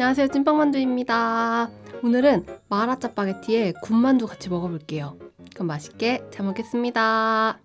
안녕하세요 찐빵만두입니다. 오늘은 마라 짜파게티에 군만두 같이 먹어볼게요. 그럼 맛있게 잘 먹겠습니다